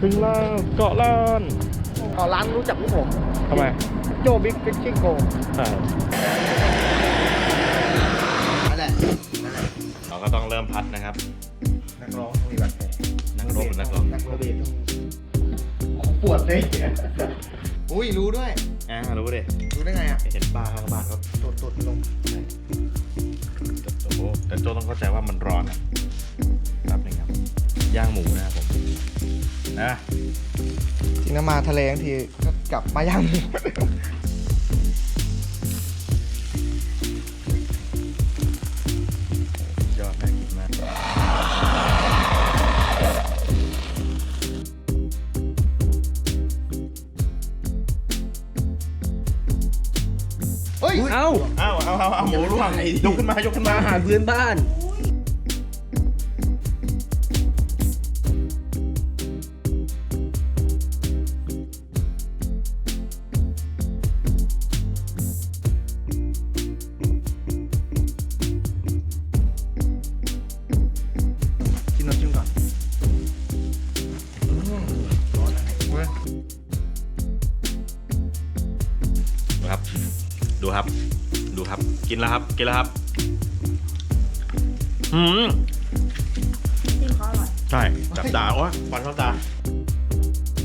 ถึงแล้วเกาะล้านอ๋อร้านรู้จักพวกผมทำไมโจบิ๊กฟิชชิ่งโกใช่นั่นแหละนั่นแหละเราก็ต้องเริ่มพัดนะครับ นักร้องต้องมีบาดแผลนักรบเป็นนักรบนักระเบียต้องปวดเลยอุ้ยรู้ด้วยอ่ารู้ดิรู้ได้ไงอะเห็นป้าข้างบ้านเขาตดตดลงโอ้โหแต่โจต้องเข้าใจว่ามันร้อนนะ ย่างหมูนะครับผมนะจริงนะมาทะเลทั้งทีก็กลับมาย่างหมูยอดน่ากินมากเฮ้ย เอ้าเอาเอาเอาเอาหมูร่วงยกขึ้นมายกขึ้นมาอาหารพื้นบ้านกิน ครับ ดูครับ ดูครับ กินแล้วครับ กินแล้วครับ อืมจิ้มเขาอร่อย ใช่จับตาโอ้ยฟันเข้าตา